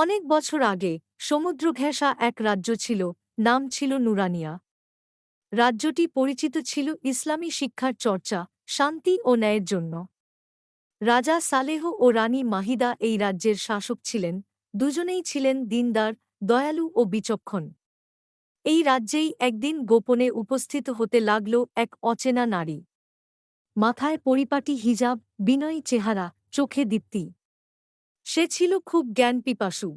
অনেক বছর আগে সমুদ্র ঘেঁষা এক রাজ্য ছিল, নাম ছিল নুরানিয়া। রাজ্যটি পরিচিত ছিল ইসলামী শিক্ষার চর্চা, শান্তি ও ন্যায়ের জন্য। রাজা সালেহ ও রানী মাহিদা এই রাজ্যের শাসক ছিলেন, দুজনেই ছিলেন দিনদার, দয়ালু ও বিচক্ষণ। এই রাজ্যেই একদিন গোপনে উপস্থিত হতে লাগল এক অচেনা নারী। মাথায় পরিপাটি হিজাব, বিনয়ী চেহারা, চোখে দীপ্তি। সে ছিল খুব জ্ঞানপিপাসু।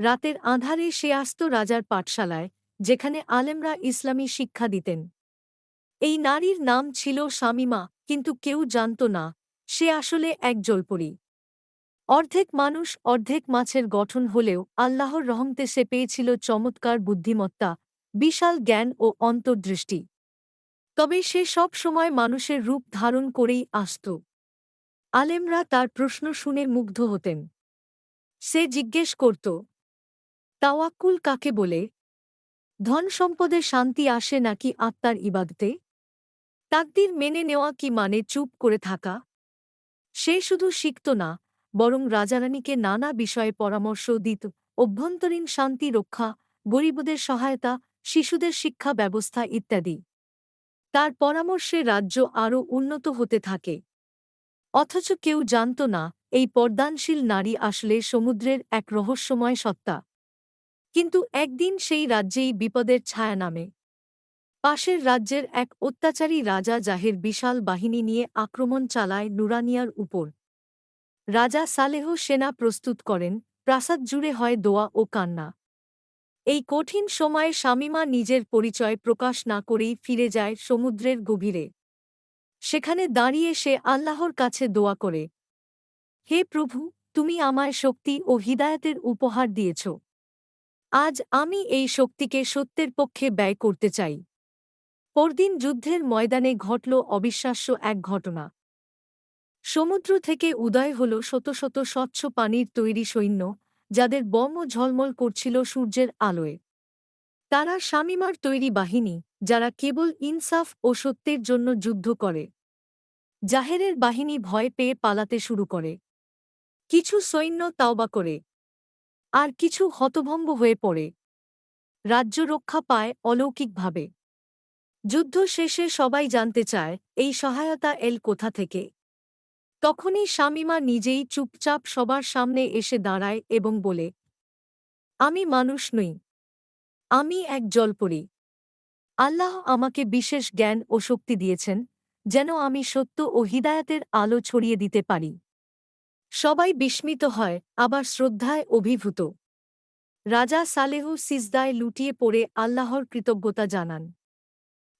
রাতের আঁধারে সে আসত রাজার পাঠশালায়, যেখানে আলেমরা ইসলামী শিক্ষা দিতেন। এই নারীর নাম ছিল শামিমা, কিন্তু কেউ জানত না, সে আসলে এক জলপরি। অর্ধেক মানুষ, অর্ধেক মাছের গঠন হলেও আল্লাহর রহমতে সে পেয়েছিল চমৎকার বুদ্ধিমত্তা, বিশাল জ্ঞান ও অন্তর্দৃষ্টি। তবে সে সব সময় মানুষের রূপ ধারণ করেই আসত। আলেমরা তার প্রশ্ন শুনে মুগ্ধ হতেন। সে জিজ্ঞেস করত, তাওয়াক্কুল কাকে বলে? ধন সম্পদে শান্তি আসে নাকি আত্মার ইবাদতে? তাকদির মেনে নেওয়া কি মানে চুপ করে থাকা? সে শুধু শিখত না, বরং রাজারানীকে নানা বিষয়ে পরামর্শ দিত। অভ্যন্তরীণ শান্তি রক্ষা, গরিবদের সহায়তা, শিশুদের শিক্ষা ব্যবস্থা ইত্যাদি। তার পরামর্শে রাজ্য আরও উন্নত হতে থাকে। অথচ কেউ জানত না, এই পর্দানশীল নারী আসলে সমুদ্রের এক রহস্যময় সত্তা। কিন্তু একদিন সেই রাজ্যেই বিপদের ছায়া নামে। পাশের রাজ্যের এক অত্যাচারী রাজা জাহের বিশাল বাহিনী নিয়ে আক্রমণ চালায় নুরানিয়ার উপর। রাজা সালেহ সেনা প্রস্তুত করেন, প্রাসাদ জুড়ে হয় দোয়া ও কান্না। এই কঠিন সময়ে শামিমা নিজের পরিচয় প্রকাশ না করেই ফিরে যায় সমুদ্রের গভীরে। সেখানে দাঁড়িয়ে সে আল্লাহর কাছে দোয়া করে, হে প্রভু, তুমি আমায় শক্তি ও হিদায়তের উপহার দিয়েছ। আজ আমি এই শক্তিকে সত্যের পক্ষে ব্যয় করতে চাই। পরদিন যুদ্ধের ময়দানে ঘটল অবিশ্বাস্য এক ঘটনা। সমুদ্র থেকে উদয় হল শত শত স্বচ্ছ পানির তৈরি সৈন্য, যাদের বর্ম ঝলমল করছিল সূর্যের আলোয়। তারা শামিমার তৈরি বাহিনী, যারা কেবল ইনসাফ ও সত্যের জন্য যুদ্ধ করে। জাহেরের বাহিনী ভয় পেয়ে পালাতে শুরু করে। কিছু সৈন্য তাওবা করে, আর কিছু হতভম্ব হয়ে পড়ে। রাজ্য রক্ষা পায় অলৌকিকভাবে। যুদ্ধ শেষে সবাই জানতে চায়, এই সহায়তা এল কোথা থেকে? তখনই শামিমা নিজেই চুপচাপ সবার সামনে এসে দাঁড়ায় এবং বলে, আমি মানুষ নই। আমি এক জলপরি। আল্লাহ আমাকে বিশেষ জ্ঞান ও শক্তি দিয়েছেন। যেন আমি সত্য ও হিদায়াতের আলো ছড়িয়ে দিতে পারি। সবাই বিস্মিত হয়, আবার শ্রদ্ধায় অভিভূত। রাজা সালেহ সিজদায় লুটিয়ে পড়ে আল্লাহর কৃতজ্ঞতা জানান।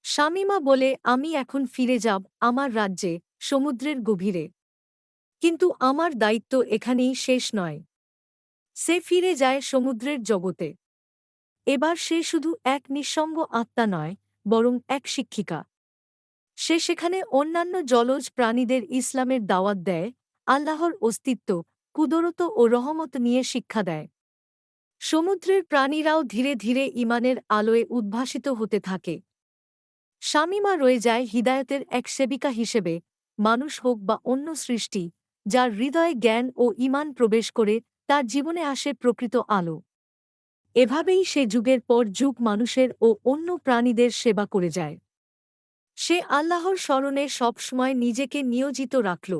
শামিমা বলে, আমি এখন ফিরে যাব আমার রাজ্যে, সমুদ্রের গভীরে। কিন্তু আমার দায়িত্ব এখানেই শেষ নয়। সে ফিরে যায় সমুদ্রের জগতে। এবার সে শুধু এক নিঃসঙ্গ আত্মা নয়, বরং এক শিক্ষিকা। সে সেখানে অন্যান্য জলজ প্রাণীদের ইসলামের দাওয়াত দেয়, আল্লাহর অস্তিত্ব, কুদরত ও রহমত নিয়ে শিক্ষা দেয়। সমুদ্রের প্রাণীরাও ধীরে ধীরে ইমানের আলোয় উদ্ভাসিত হতে থাকে। শামিমা রয়ে যায় হিদায়তের এক সেবিকা হিসেবে, মানুষ হোক বা অন্য সৃষ্টি, যার হৃদয়ে জ্ঞান ও ইমান প্রবেশ করে, তার জীবনে আসে প্রকৃত আলো। এভাবেই সে যুগের পর যুগ মানুষের ও অন্য প্রাণীদের সেবা করে যায়। সে আল্লাহর স্মরণে সবসময় নিজেকে নিয়োজিত রাখল।